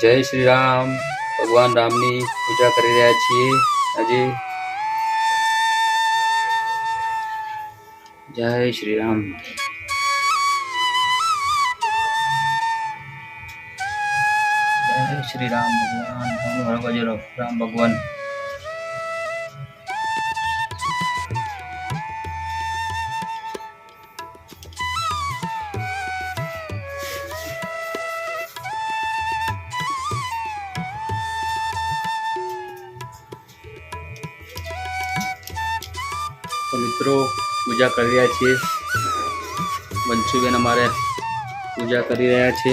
જય શ્રી રામ. ભગવાન રામની પૂજા કરી રહ્યા છીએ. આજે જય શ્રી રામ. જય શ્રી રામ ભગવાન. રામ ભગવાન. મિત્રો પૂજા કરી રહ્યા છીએ. બંશુબેન અમારે પૂજા કરી રહ્યા છે.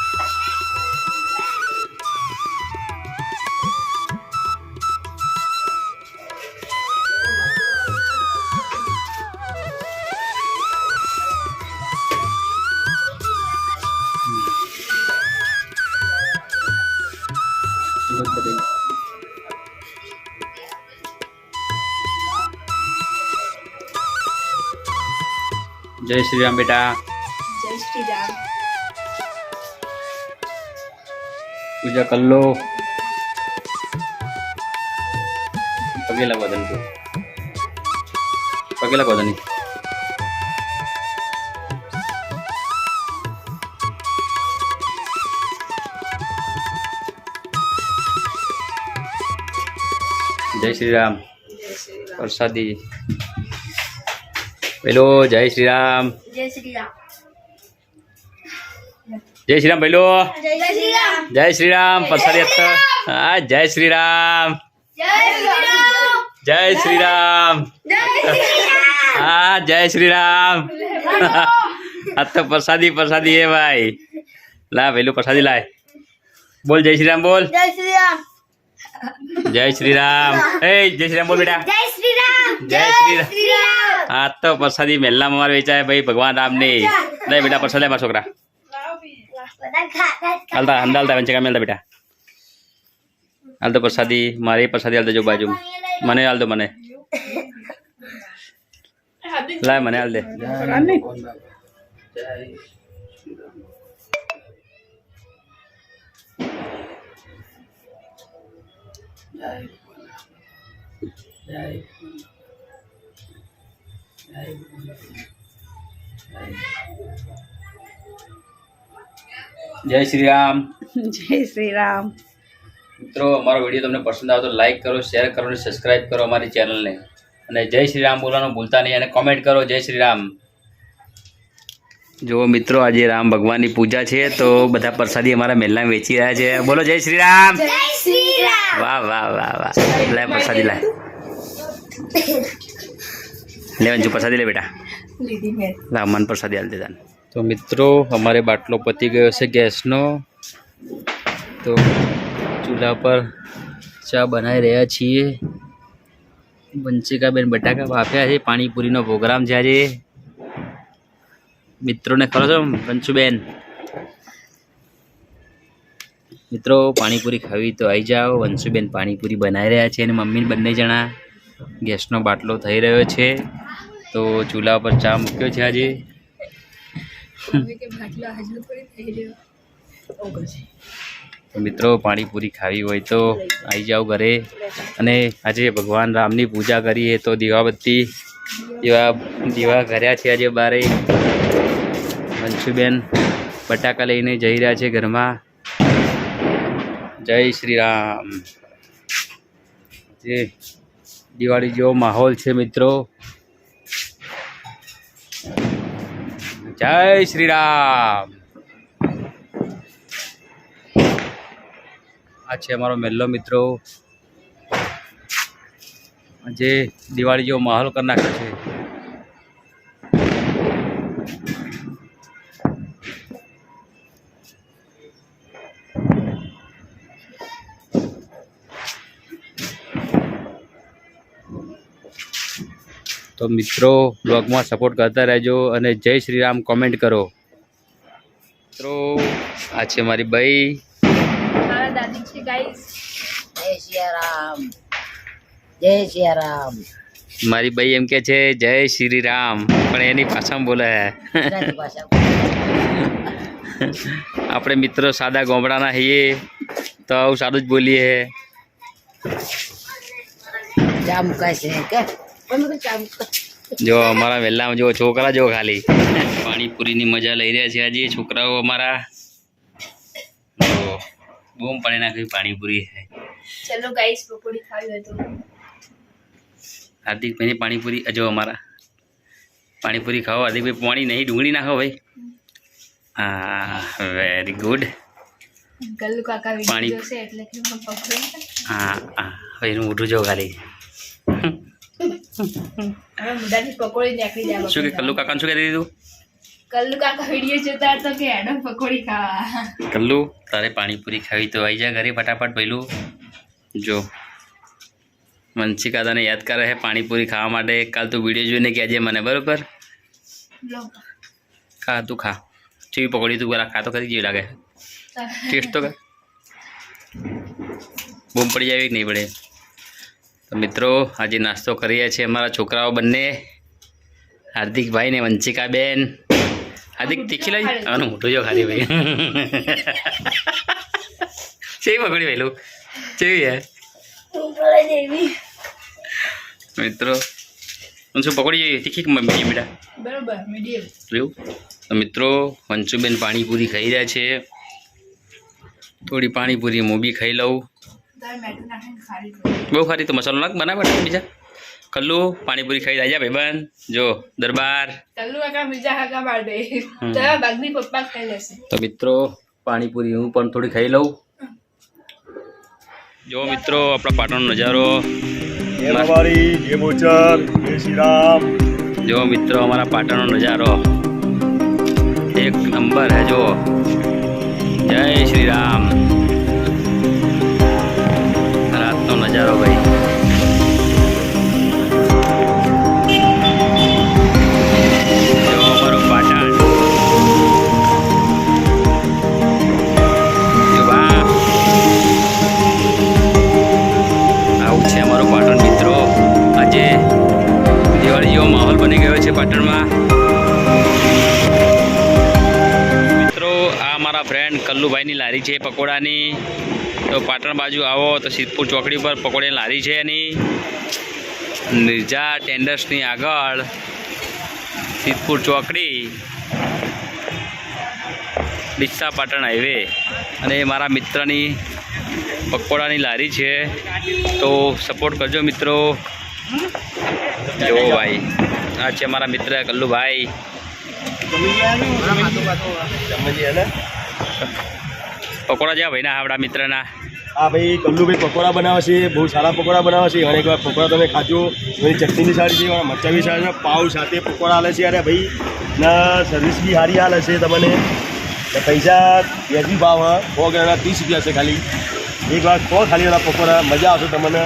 જય શ્રી રામ બેટા જય શ્રી રામ પૂજા કર લો પગે લાગવા દે તું પગે લાગવા દે નહીં જય પેલો જય શ્રી રામ જય શ્રી રામ જય શ્રી રામ પેલો. જય શ્રી રામ જય શ્રી રામ પ્રસાદી આપતા. હા જય શ્રી રામ જય શ્રી રામ જય શ્રી રામ જય શ્રી રામ હા જય શ્રી રામ આ તો પ્રસાદી પ્રસાદી એ ભાઈ. લા પેલું પ્રસાદી લાય. બોલ જય શ્રી રામ બોલ. જય શ્રી રામ જય શ્રી રામ એ જય શ્રી રામ બોલ બેટા. જય શ્રી રામ જય શ્રી રામ. આ તો પ્રસાદી મેલ્લામાં અમારે વેચાય ભાઈ ભગવાન રામની. લઈ બેટા પ્રસાદ લે મારા છોકરા. જ હાલતા હંદાલતા વંચકા મેલતા બેટા. હાલ તો પ્રસાદી મારી પ્રસાદી હાલ દેજો બાજુ. મને હાલ દો મને. લાય મને હાલ દે. જય શ્રી રામ. જય શ્રી રામ. મિત્રો અમારો વીડિયો તમને પસંદ આવે તો લાઈક કરો શેર કરો અને સબસ્ક્રાઇબ કરો અમારી ચેનલને અને જય શ્રી રામ બોલવાનું ભૂલતા નહીં અને કોમેન્ટ કરો જય શ્રી રામ. જો મિત્રો આજે રામ ભગવાનની પૂજા છે તો બધા પ્રસાદી અમારા મેલના વેચી રહ્યા છે. બોલો જય શ્રી રામ. જય શ્રી રામ. વાહ વાહ વાહ વાહ. લે પ્રસાદી લાય. લેવાનું અંજુ પ્રસાદી લે બેટા. લીધી મેં. લા મન પ્રસાદી હાલ દેતા તો મિત્રો અમારે બાટલો પતી ગયો છે ગેસનો. તો ચૂલા પર ચા બનાવી રહ્યા છીએ. બંચિકાબેન બટાકા વાપ્યા છે પાણીપુરીનો પ્રોગ્રામ છે આજે. મિત્રોને ખરો છો વંશુબેન? મિત્રો પાણીપુરી ખાવી તો આવી જાઓ. વંશુબેન પાણીપુરી બનાવી રહ્યા છે અને મમ્મી બંને જણા ગેસનો બાટલો થઈ રહ્યો છે. તો ચૂલા પર ચા મૂક્યો છે આજે. તો મિત્રો પાણીપુરી ખાવી હોય તો આવી જાઓ ઘરે. અને આજે ભગવાન રામની પૂજા કરીએ તો દીવાબત્તી. દીવા દીવા કર્યા છે આજે બારે. મંશુબેન બટાકા લઈને જઈ રહ્યા છે ઘરમાં. જય શ્રી રામ. જે દિવાળી જેવો માહોલ છે મિત્રો. જય શ્રી રામ. આ છે અમારો મેલ્લો મિત્રો. જે દિવાળી જેવો માહોલ કરી નાખ્યો છે. તો મિત્રો બ્લોગમાં સપોર્ટ કરતા રહેજો અને જય શ્રી રામ કોમેન્ટ કરો. મિત્રો આ છે મારી બાઈ મારા દાદી છે ગાઈસ જય જય સિયારામ મારી ભાઈ એમ કે છે જય શ્રી રામ પણ એની ભાષામાં બોલે આપણે મિત્રો સાદા ગોમડાના હઈએ તો આવું સાદું જ બોલીએ જામ કહે છે કે? જો અમારા વહેલામાં જો છોકરા જો ખાલી. પાણીપુરીની મજા લઈ રહ્યા છે આજે છોકરાઓ અમારા. બૂમ પાડી નાખી પાણીપુરી. ચલો ગાઈસ પકોડી ખાવી તો. હાર્દિકભાઈની પાણીપુરી જો અમારા. પાણીપુરી ખાઓ હાર્દિકભાઈ પાણી નહીં ડુંગળી નાખો ભાઈ. હા વેરી ગુડ ગલ્લુ કાકા પાણી- હું પકોડી. હા એનું મોઢું જો ખાલી. શું કે કલ્લુ કાકા શું કહી દીધું? કલ્લુ કાકા વીડિયો જોતા હતા કે એનો પકોડી ખાવા. કલ્લુ તારે પાણીપુરી ખાવી તો આવી જા ઘરે ફટાફટ પહેલું જો મનસી દાદાને યાદ કરે છે પાણીપુરી ખાવા માટે. કાલ તું વીડિયો જોઈને કહેજે મને બરોબર? ખા તું ખા. ચીવી પકોડી તું પેલા ખા તો ખરી જેવી લાગે. ટેસ્ટ તો કર. બૂમ પડી જાય કે નહીં પડે? તો મિત્રો આજે નાસ્તો કરીએ છીએ અમારા છોકરાઓ બંને. હાર્દિકભાઈ ને વંશિકાબેન. હાર્દિક તીખી લઈ આનું મોટું જો ખાલી ભાઈ. કેવી પકડી વહેલું કેવી હે મિત્રો હું શું પકડી જોઈએ તીખી મીડિયમ મીઠી? બરાબર બરોબર મીડિયમ. એવું તો મિત્રો વંશુબેન પાણીપુરી ખાઈ રહ્યા છે. થોડી પાણીપુરી હું બી ખાઈ લઉં. બહુ ખારી તો મસાલો નાખ બનાવે બીજા. કલ્લુ પાણીપુરી ખાઈ જાય ભાઈબન જો દરબાર. તો મિત્રો પાણીપુરી હું પણ થોડી ખાઈ લઉં. જો મિત્રો આપણા પાટણનો નજારો. જો મિત્રો અમારા પાટણનો નજારો. એક નંબર હે જો. જય શ્રી રામ રાતનો નજારો ભાઈ જો ફ્રેન્ડ કલ્લુભાઈની લારી છે પકોડાની. તો પાટણ બાજુ આવો, તો સિદ્ધપુર ચોકડી પર પકોડાની લારી છે એની. નિર્જા ટેન્ડર્સની આગળ સિદ્ધપુર ચોકડી. ડીસા પાટણ હાઈવે. અને મારા મિત્રની પકોડાની લારી છે. તો સપોર્ટ કરજો મિત્રો. જો ભાઈ, આ છે મારા મિત્ર કલ્લુભાઈ. જમજી હે ને પકોડા જ્યાં ભાઈના, આપણા મિત્રના. હા ભાઈ, કલ્લુભાઈ પકોડા બનાવે છે, બહુ સારા પકોડા બનાવે છે. અને એકવાર પકોડા તમે ખાજો. એની ચટણી સારી છે એના મરચાં બી સારી છે. પાવ સાથે પકોડા હાલે છે અરે ભાઈ. ના સર્વિસ બી સારી હાલે છે તમને. પૈસા વ્યાજી ભાવ સો ગ્રામના ત્રીસ રૂપિયા છે ખાલી. એક વાર ખો ખાલી એના પકોડા, મજા આવશે તમને.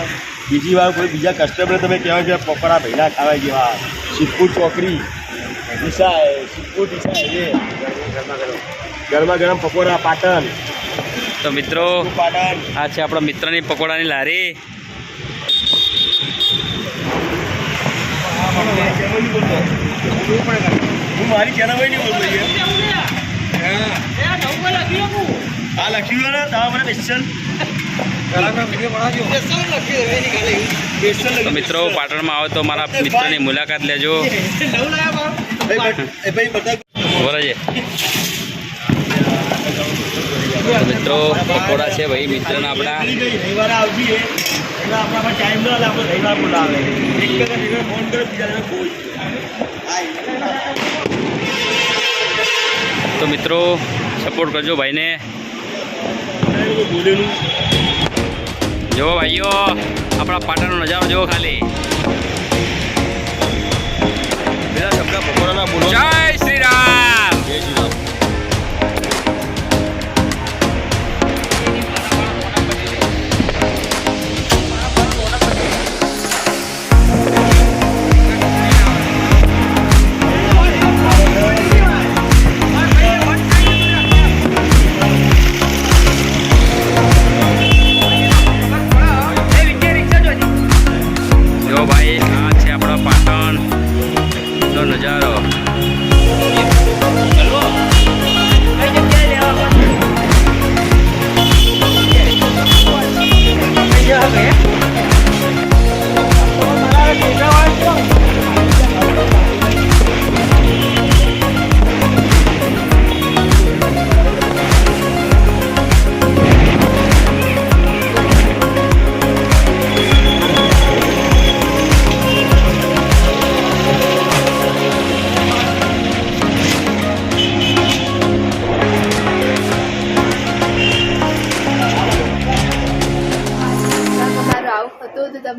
બીજી વાર કોઈ બીજા કસ્ટમરને તમે કહેવાય કે પકોડા ભાઈના ખાવા જેવા સિદ્ધપુર ચોકડી. દિશા સિદ્ધપુર દિશા એ. ગરમા ગરમ પકોડા પાટણ. તો મિત્રો પાટણ. આ છે આપણા મિત્રની પકોડાની લારી. હું મારી ચેનલ નહીં બોલતો આ લખ્યું ને તારા મને સ્પેશિયલ તો મિત્રો પાટણમાં આવો તો મારા મિત્રની મુલાકાત લેજો. બોલો છે તો મિત્રો, પકોડા છે ભાઈ, મિત્રના આપણા. રવિવારે આવજી એટલે આપણા ટાઈમ ના આપણે રવિવાર બોલાવે એક વખત ફોન કરો બીજા કોઈ તો મિત્રો સપોર્ટ કરજો ભાઈને. જો ભાઈઓ, આપણા પાટણનો નજારો જોવો ખાલી.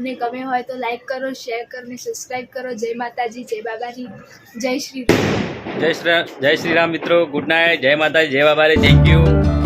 તમને ગમે હોય તો લાઈક કરો, શેર કરો ને સબસ્ક્રાઈબ કરો. જય માતાજી, જય બાબાજી, જય શ્રી જય શ્રી જય શ્રી રામ મિત્રો. Good night. જય માતાજી, જય બાબારી થેન્ક યુ